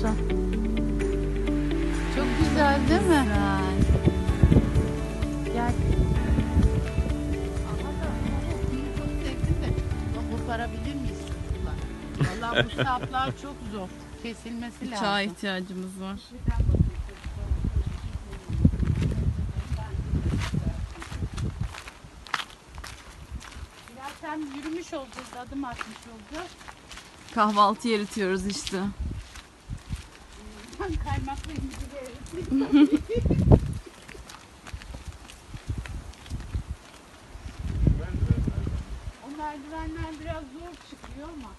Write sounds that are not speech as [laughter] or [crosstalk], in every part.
görüyorsun. Çok güzel değil mi? Gel. De. Bak koparabilir miyiz? Vallahi bu saplar çok zor. Kesilmesi lazım. Çay ihtiyacımız var. Biraz hem yürümüş olacağız, adım atmış olacağız. Kahvaltı eritiyoruz işte. Kaymakla [laughs] ilgili. O merdivenler biraz zor çıkıyor ama.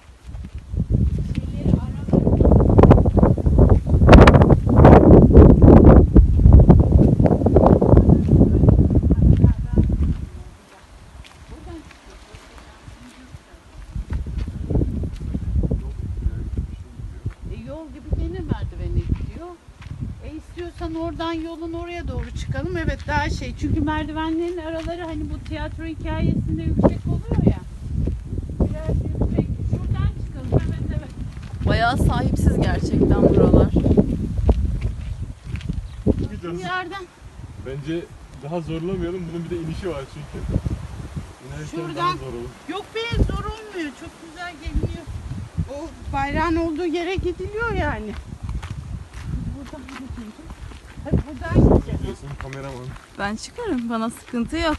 İstiyorsan oradan yolun oraya doğru çıkalım. Evet daha şey. Çünkü merdivenlerin araları hani bu tiyatro hikayesinde yüksek oluyor ya. Biraz yüksek. Şuradan çıkalım. Evet evet. Bayağı sahipsiz gerçekten buralar. Bu yerden Bence daha zorlamayalım. Bunun bir de inişi var çünkü. İnerken daha Şuradan. zor olur. Yok be zor olmuyor. Çok güzel geliyor. O bayrağın olduğu yere gidiliyor yani. Buradan gideceğiz. Hadi buradan. Diyorsun kameraman. Ben çıkarım. Bana sıkıntı yok.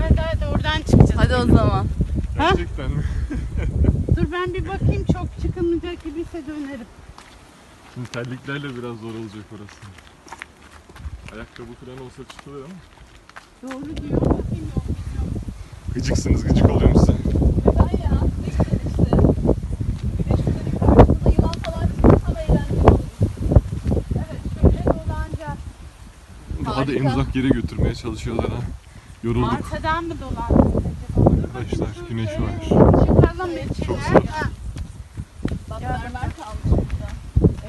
Evet evet oradan çıkacağız. Hadi o zaman. Ha? Gerçekten mi? [laughs] Dur ben bir bakayım çok çıkılmayacak gibiyse dönerim. Şimdi terliklerle biraz zor olacak orası. Ayakkabı falan olsa çıkılır ama. Doğru diyor. Bakayım yok. Gıcıksınız gıcık oluyor size. Neden ya? Ne güzel işte. Güneş güneşin karşısında yılan falan çıksa da eğlenceli olur. Evet şöyle dolanacağız. Daha da Harika. en uzak yere götürmeye çalışıyorlar ha. Yorulduk. Arkadan mı bakayım, Arkadaşlar, güneş var. Çıkalım içine. Çok. Ha, Bak mermer kalmış burada.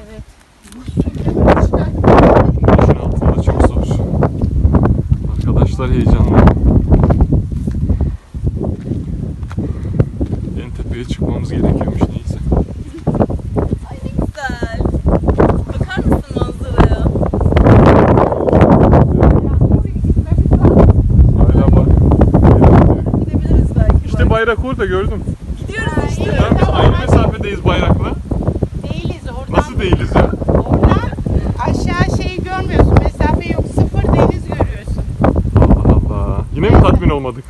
Evet. Güneşin altında çok zor. Arkadaşlar heyecanlı. En tepeye çıkmamız gerekiyormuş neyse. Ay ne güzel. Bakar mısın manzaraya? Hala bak. bayrak. Gidebiliriz belki. İşte bayrak orada gördüm. Gidiyoruz işte. Ya biz aynı mesafedeyiz bayrakla. Değiliz oradan. Nasıl değiliz ya? Oradan aşağı şeyi görmüyorsun. Mesafe yok. Sıfır deniz görüyorsun. Allah Allah. Yine mi tatmin olmadık?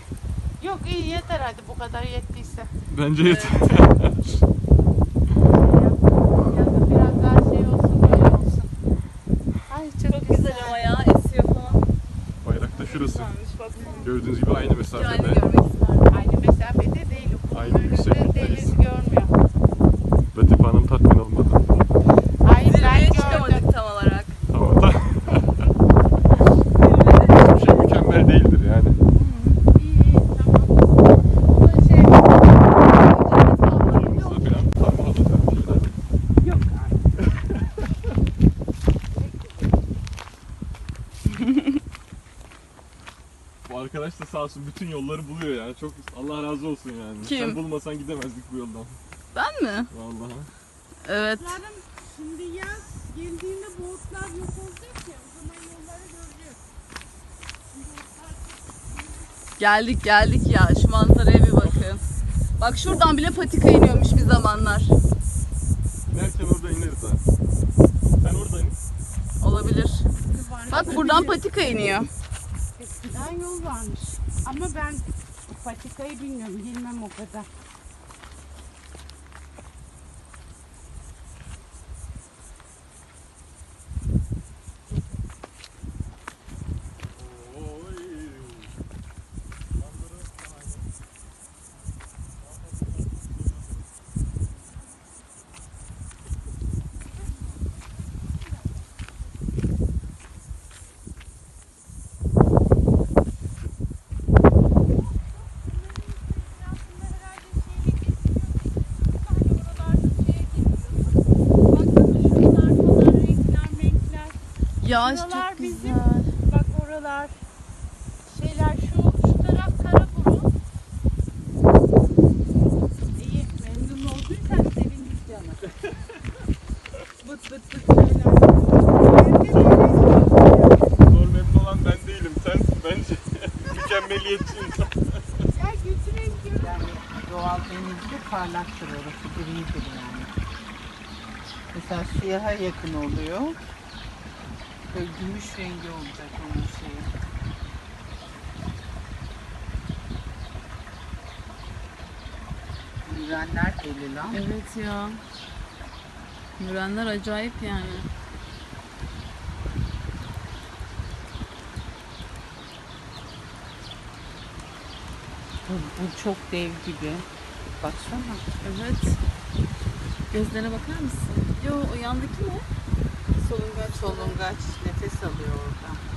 Yok iyi yeter hadi bu kadar yettiyse. Bence yeter. Ya da biraz daha şey olsun böyle olsun. Ay çok, Çok güzel ama ya esiyor falan. Bayrak da şurası. Güzelmiş bak. Gördüğünüz gibi aynı Yani mesafede. görmek isterdim. Aynı mesafede değil. Aynı Önünde yükseklikteyiz. Deniz görmüyor. Latif Hanım tatmin olmadı. Hayır ben Zirveye gördüm. çıkamadık tam olarak. Tamam da [laughs] hiçbir şey mükemmel değildir yani. Bu arkadaş da sağ olsun bütün yolları buluyor yani. Çok Allah razı olsun yani. Kim? Sen bulmasan gidemezdik bu yoldan. Ben mi? Vallahi. Evet. Şimdi yaz geldiğinde bu otlar yok olacak ya. O zaman yolları göreceğiz. Geldik geldik ya. Şu manzaraya bir bakın. Bak şuradan bile patika iniyormuş bir zamanlar. İnerken orada ineriz ha. Sen orada in. Olabilir. Bak buradan patika iniyor. Eskiden yol varmış. Ama ben patikayı bilmiyorum. Bilmem o kadar. Buralar çok bizim. güzel. Bak oralar şeyler şu şu taraf Karaburun. İyi memnun olduysan sevindik canım. [laughs] Bıt bıt bıt şeyler. Zor memnun olan ben değilim. Sensin bence. [laughs] Mükemmeliyetçi insan. Ya götüreyim Yani doğal denizde parlaktır orası, gridir yani. Mesela siyaha yakın oluyor. Böyle gümüş rengi olacak onun şeyi. Mürenler deli lan. Evet ya. Mürenler acayip yani. Bu, bu çok dev gibi. Baksana. Evet. Gözlerine bakar mısın? Yo o yandaki ne? Solungaç. Solungaç nefes alıyor orada.